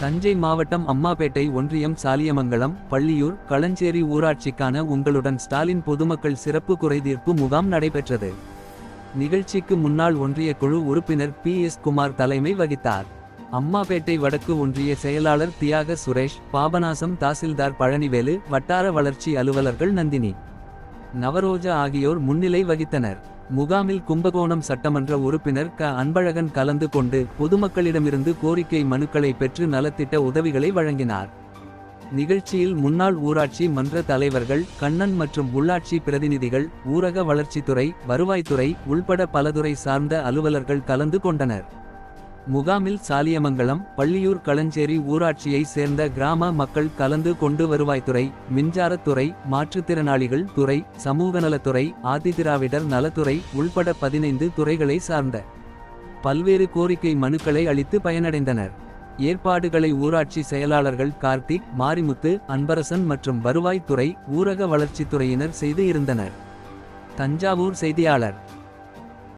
தஞ்சை மாவட்டம் அம்மாபேட்டை ஒன்றியம் சாலியமங்கலம் பள்ளியூர் களஞ்சேரி ஊராட்சிக்கான உங்களுடன் ஸ்டாலின் பொதுமக்கள் சிறப்பு குறைதீர்ப்பு முகாம் நடைபெற்றது. நிகழ்ச்சிக்கு முன்னாள் ஒன்றிய குழு உறுப்பினர் பி. எஸ். குமார் தலைமை வகித்தார். அம்மாபேட்டை வடக்கு ஒன்றிய செயலாளர் தியாக சுரேஷ் பாபநாசம் தாசில்தார் பழனிவேலு வட்டார வளர்ச்சி அலுவலர்கள் நந்தினி நவரோஜா ஆகியோர் முன்னிலை வகித்தனர். முகாமில் கும்பகோணம் சட்டமன்ற உறுப்பினர் க. அன்பழகன் கலந்து கொண்டு பொதுமக்களிடமிருந்து கோரிக்கை மனுக்களை பெற்று நலத்திட்ட உதவிகளை வழங்கினார். நிகழ்ச்சியில் முன்னாள் ஊராட்சி மன்ற தலைவர்கள் கண்ணன் மற்றும் உள்ளாட்சி பிரதிநிதிகள் ஊரக வளர்ச்சித்துறை வருவாய்த்துறை உள்பட பலதுறை சார்ந்த அலுவலர்கள் கலந்து கொண்டனர். முகாமில் சாலியமங்கலம் பள்ளியூர் களஞ்சேரி ஊராட்சியை சேர்ந்த கிராம மக்கள் கலந்து கொண்டு வருவாய்த்துறை மின்சாரத்துறை மாற்றுத்திறனாளிகள் துறை சமூகநலத்துறை ஆதிதிராவிடர் நலத்துறை உள்பட பதினைந்து துறைகளை சார்ந்த பல்வேறு கோரிக்கை மனுக்களை அளித்து பயனடைந்தனர். ஏற்பாடுகளை ஊராட்சி செயலாளர்கள் கார்த்திக் மாரிமுத்து அன்பரசன் மற்றும் வருவாய்த்துறை ஊரக வளர்ச்சித்துறையினர் செய்து இருந்தனர். தஞ்சாவூர் செய்தியாளர்